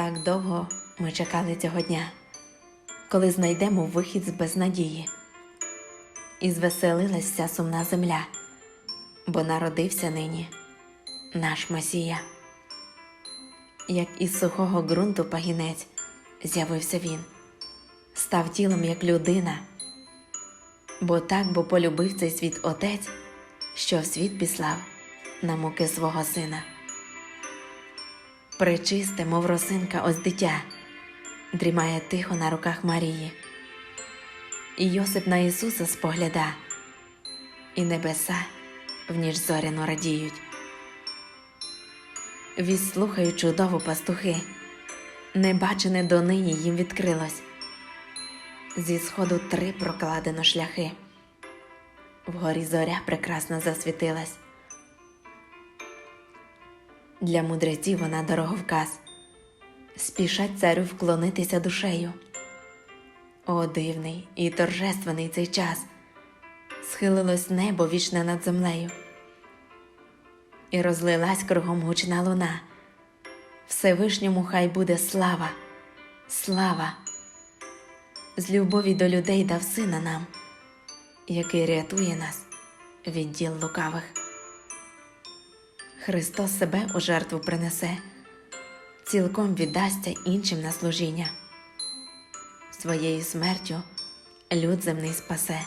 Так довго ми чекали цього дня, коли знайдемо вихід з безнадії. І звеселилась вся сумна земля, бо народився нині наш Месія. Як із сухого ґрунту пагінець з'явився він, став тілом як людина, бо так бо полюбив цей світ Отець, що в світ післав на муки свого сина. Пречисте, мов росинка, ось дитя, дрімає тихо на руках Марії. І Йосип на Ісуса спогляда, і небеса в ніч зоряно радіють. Відслухають чудово пастухи, небачене донині їм відкрилось. Зі сходу три прокладено шляхи, вгорі зоря прекрасно засвітилась. Для мудреців вона дороговказ, спішать царю вклонитися душею. О, дивний і торжественний цей час, схилилось небо вічне над землею, і розлилась кругом гучна луна. Всевишньому хай буде слава, слава, з любові до людей дав сина нам, який рятує нас від діл лукавих. Христос себе у жертву принесе, цілком віддасться іншим на служіння. Своєю смертю люд земний спасе,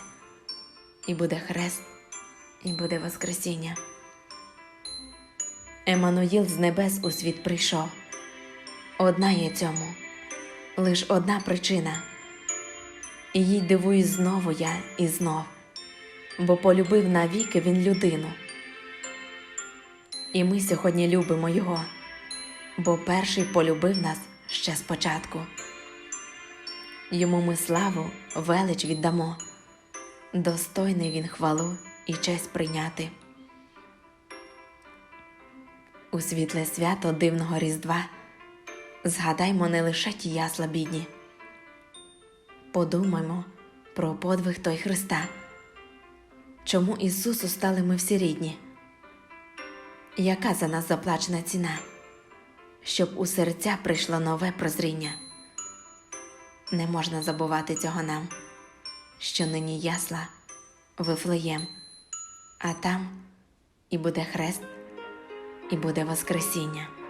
і буде хрест, і буде Воскресіння. Еммануїл з небес у світ прийшов. Одна є цьому, лиш одна причина. І їй дивуюсь знову я і знов, бо полюбив навіки він людину. І ми сьогодні любимо його, бо перший полюбив нас ще спочатку. Йому ми славу, велич віддамо, достойний він хвалу і честь прийняти. У світле свято дивного Різдва згадаймо не лише ті ясла бідні, подумаймо про подвиг той Христа, чому Ісусу стали ми всі рідні яка за нас заплачена ціна, щоб у серця прийшло нове прозріння. Не можна забувати цього нам, що нині ясла вифлеєм, а там і буде хрест, і буде Воскресіння.